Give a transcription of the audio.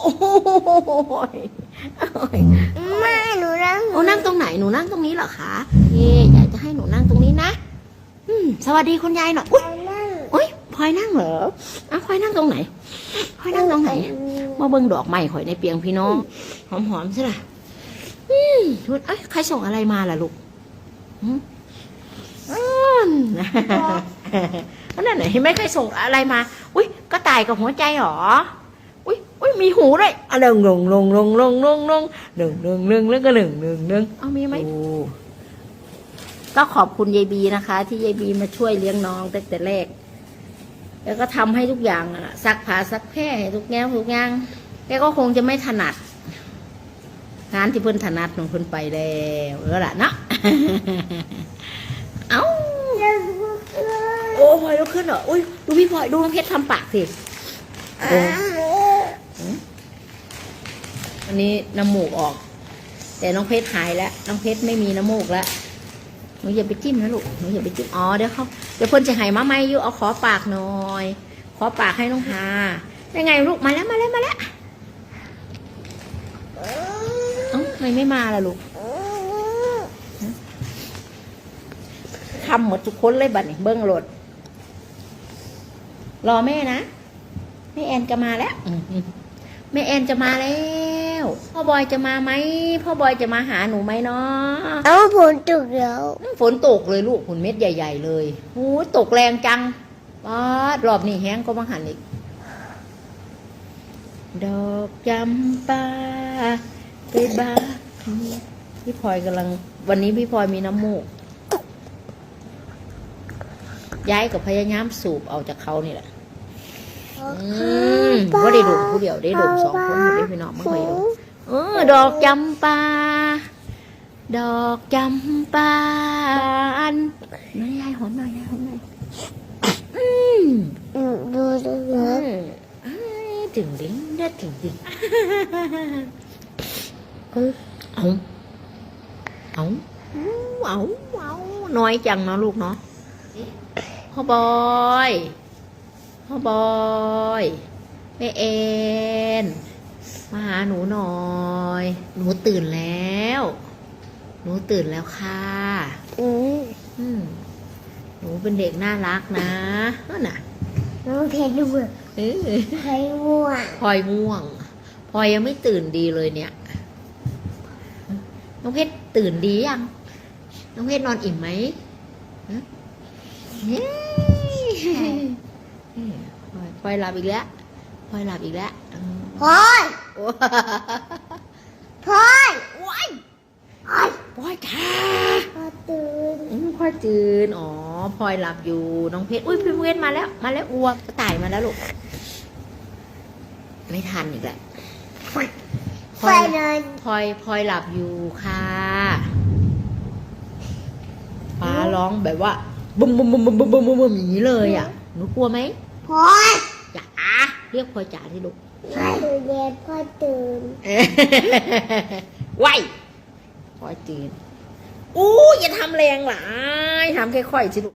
โอ้ยโอ้ยไม่หนูนั่งโอ้นั่งตรงไหนหนูนั่งตรงนี้เหรอคะเย่ยายจะให้หนูนั่งตรงนี้นะอืมสวัสดีคุณยายหน่อยอุ๊ยนั่งอุ๊ยพลอยนั่งเหรออะพลอยนั่งตรงไหนพลอยนั่งตรงไหนมาเบิ่งดอกไม้ข่อยในเปียงพี่น้องหอมๆใช่ไหมอืมชุดเอ้ยใครส่งอะไรมาล่ะลูกอืมอืมนั่นไหนเห็นไหมใครส่งอะไรมา อุ้ยกระต่ายกับหัวใจเหรออุ้ ยมีหูด้วยอะหนึ่งลงลงลงลงลงลงหนึ่งหนึ่งหนึ่งแล้วก็หนึ่งหนึ่งหนึ่งเอามีไหมโอ้ก็ขอบคุณยายบีนะคะ ที่ยายบีมาช่วยเลี้ยงน้องตั้งแต่แรก แล้วก็ทำให้ทุกอย่างอะซักผ้าซักแพร่ทุกแง่ทุกอย่างแกก็คงจะไม่ถนัด งานที่เพิ่นถนัดของเพิ่นไปแล้วเออล่ะนะเอ้าโอ้พลอยลุกขึ้นเหรออุ้ยดูพี่พลอยดูน้องเพชรทำปากสิันนี้น้ำมูกออก แต่น้องเพชรหายแล้ว น้องเพชรไม่มีน้ำมูกแล้วหนูอย่าไปจิ้มนะลูกหนูอย่าไปจิ้มอ๋อเดี๋ยวเขาเดี๋ยวเพิ่นจะหายมาไหมยูเอาขอปากหน่อย ขอปากให้น้องฮาได้ไงลูกมาแล้วมาแล้วมาแล้วเอ้าทำไมไม่มาล่ะลูกทำหมดทุกคนเลยบัดนี้เบิ้งรถรอแม่นะแม่แอนจะมาแล้วแม่แอนจะมาแล้ว พ่อบอยจะมาไหมพ่อบอยจะมาหาหนูไหมเนาะเอาฝนตกแล้วฝนตกเลยลูกฝนเม็ดใหญ่ ๆ เลยโอ้ยตกแรงจังป๊าดรอบนี้แห้งก็บังหันอีก ดอกจำปาไปบ้านพี่พลอยกำลัง วันนี้พี่พลอยมีน้ำมูก ย้ายกับพยายามสูบเอาจากเขานี่แหละ อืมว่าได้ดมผู้เดียวได้ดมสองคนอยู่ได้พี่น้องไม่เคยดมเออ ดอกจำปา ดอกจำปาอันไม่ยายหอมหน่อยยายหอมหน่อยอืมอืมดูดูอืนะมอ้ายถึงดิ้งได้ถึงดิ้งเออเอาเอาเอาเอา น้อยจังเนาะลูกเนาะพ่อบอยพ่อบอยแม่เอ็นมาหาหนูหน่อย หนูตื่นแล้ว หนูตื่นแล้วค่ะอืมอืมหนูเป็นเด็กน่ารักนะนั่นน่ะน้องเพชรดูเออใครง่วงพลอยง่วงพลอยยังไม่ตื่นดีเลยเนี่ย น้องเพชรตื่นดียัง น้องเพชรนอนอิ่มไหมฮะเฮ้ยพลอยพลอยหลับอีกแล้ว พลอยหลับอีกแล้วอืมพลอยโอ้พลอยว้ายพลอยพลอยค่ะพลอยตื่นอืมพลอยตื่นอ๋อพลอยหลับอยู่น้องเพชรอุ้ยพี่เพชรมาแล้ว มาแล้วอ้วกกระต่ายมาแล้วลูกไม่ทันอีกแล้วพลอยไฟเลยพลอยพลอยหลับอยู่ค่ะป้าร้องแบบว่าบุ้มบุ้มบุ้มบุ้มบุ้มบุ้มบุ้มอย่างนี้เลยอะหนูกลัวไหมพลอยจ๋า เรียกพลอยจ๋าที่ลูกพลอยตื่นเย็นพลอยตื่นไว้พลอยตื่นอู้อย่าทำแรงหลายทำค่อยๆสิลูก